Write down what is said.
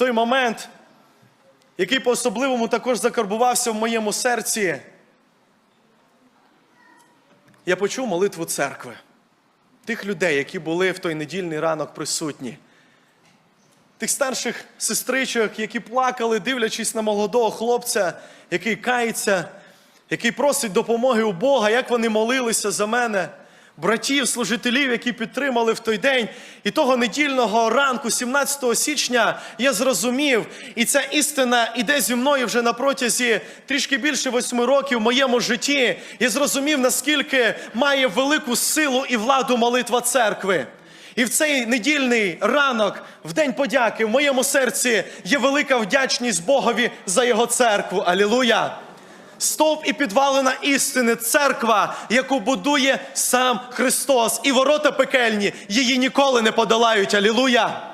той момент, який по-особливому також закарбувався в моєму серці, я почув молитву церкви, тих людей, які були в той недільний ранок присутні, тих старших сестричок, які плакали, дивлячись на молодого хлопця, який кається, який просить допомоги у Бога, як вони молилися за мене. Братів, служителів, які підтримали в той день, і того недільного ранку, 17 січня, я зрозумів, і ця істина іде зі мною вже на протязі трішки більше восьми років в моєму житті. Я зрозумів, наскільки має велику силу і владу молитва церкви. І в цей недільний ранок, в день подяки, в моєму серці є велика вдячність Богові за його церкву. Алілуя! Стовп і підвалина істини, церква, яку будує сам Христос, і ворота пекельні її ніколи не подолають. Алілуя!